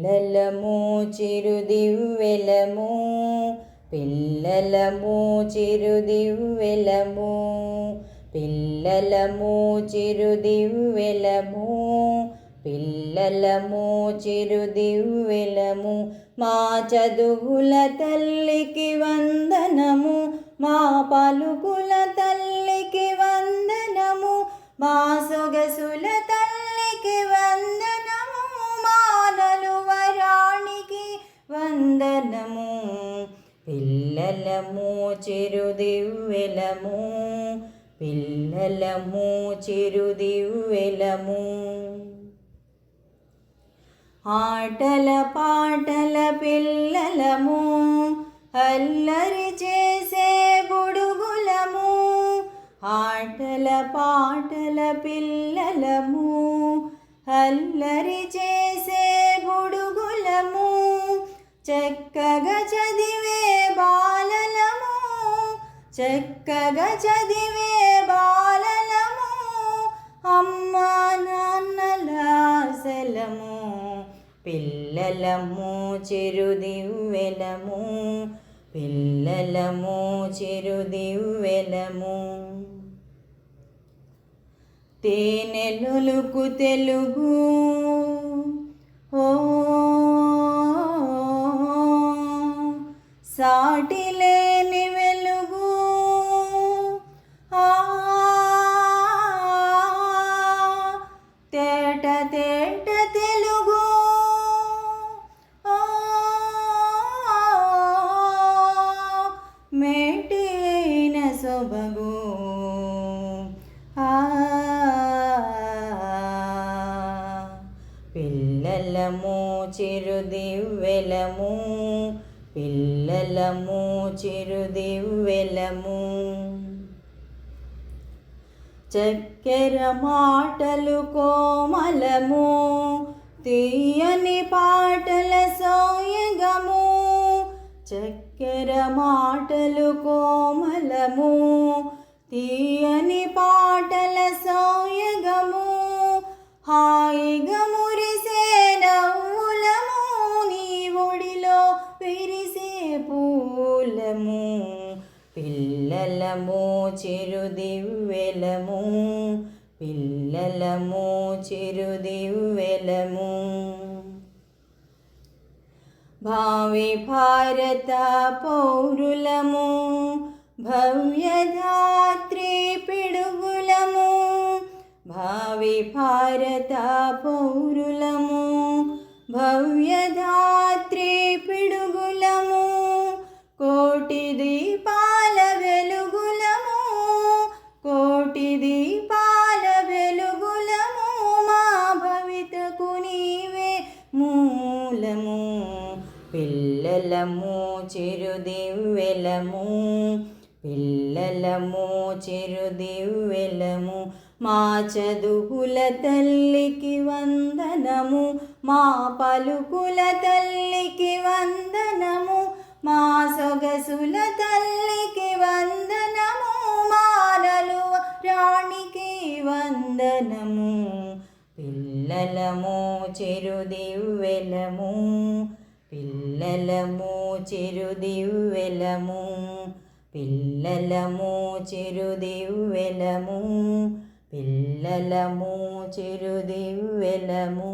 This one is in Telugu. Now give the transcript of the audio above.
పిల్లలము చిరుదివ్వెలము పిల్లలము చిరుదివ్వెలము పిల్లలము చిరుదివ్వెలము పిల్లలము చిరుదివ్వెలము మా చదువుల తల్లికి వందనము మా పలుకుల తల్లికి వందనము మా సొగసుల పిల్లలము చిరుదివ్వెలము పిల్లలము చిరుదివ్వెలము ఆటల పాటల పిల్లలము అల్లరి చేసే బుడుగులము. ఆటల పాటల పిల్లలము అల్లరి చే చక్కగా చదివే బాలలము అమ్మ నాన్నల ఆశలము పిల్లలము చిరుదివ్వెలము పిల్లలము చిరుదివ్వెలము. తేనెలుకు తెలుగు ఓ సాటిలే తేట తేట తెలుగు. మేటైన సొబగు. పిల్లలము చిరుదివ్వెలము. పిల్లలము చిరుదివ్వెలము. చక్కెర మాటలు కోమలము తీయని పాటల సోయగము. చక్కెర మాటలు కోమలము తీయ పిల్లలము చిరుదివ్వెలము పిల్లలము చిరుదివ్వెలము భావి భారత పౌరులము భవ్యధాత్రి పిడుగులము భావి భారత పౌరులము పిల్లలము పిల్లలము చిరుదివ్వెలము పిల్లలము చిరుదివ్వెలము మా చదువుల తల్లికి వందనము మా పలుకుల తల్లికి వందనము మా సొగసుల తల్లికి వందనము మానలు రాణికి వందనము. పిల్లలము చిరుదివ్వెలము పిల్లలము చిరుదివ్వెలము పిల్లలము చిరుదివ్వెలము పిల్లలము చిరుదివ్వెలము